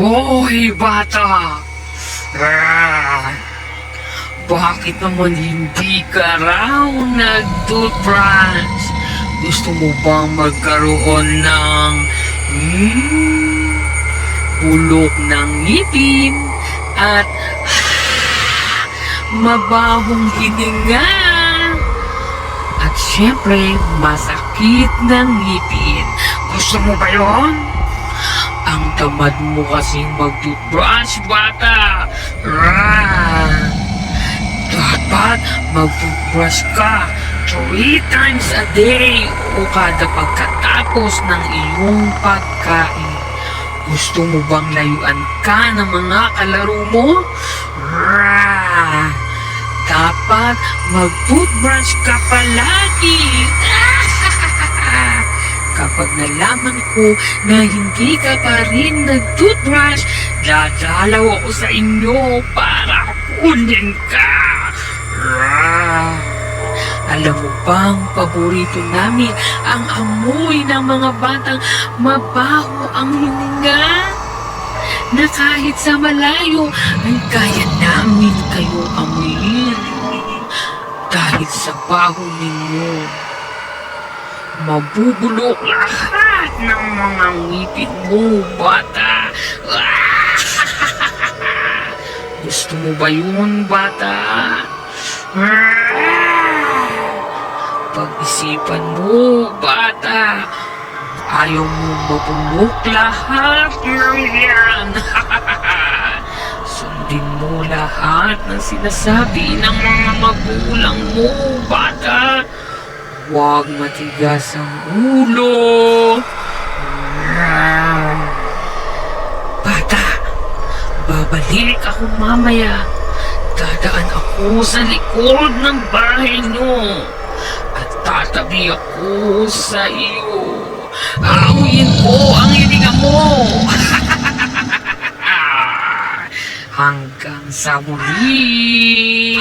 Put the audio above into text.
Hoy, bata! Ah, bakit naman hindi ka raw nag-toothbrush? Gusto mo bang magkaroon ng hmm, bulok ng ngipin at mabahong hininga? At syempre, masakit ng ngipin. Gusto mo ba yon? Tamad mo kasing mag-toothbrush, bata. Rah! Dapat mag-toothbrush ka three times a day o kada pagkatapos ng iyong pagkain. Gusto mo bang layuan ka ng mga kalaro mo? Rah! Dapat mag-toothbrush ka palagi. Kapag nalaman ko na hindi ka pa rin nag-toothbrush, dadalaw ako sa inyo para kunin ka. Rah! Alam mo bang paborito namin ang amoy ng mga batang mabaho ang hininga? Na kahit sa malayo ay kaya namin kayo amuyin. Dahil sa baho ninyo, mabubulok lahat ng mga ngipin mo, bata. Gusto mo ba yun, bata? Pag-isipan mo, bata. Ayaw mo mabulok lahat ng yan. Sundin mo lahat ng sinasabi ng mga magulang mo, bata. Huwag matigas ang ulo. Bata, babalik ako mamaya. Dadaan ako sa likod ng bahay nyo. At tatabi ako sa iyo. Aawin ko ang hininga mo. Hanggang sa muli.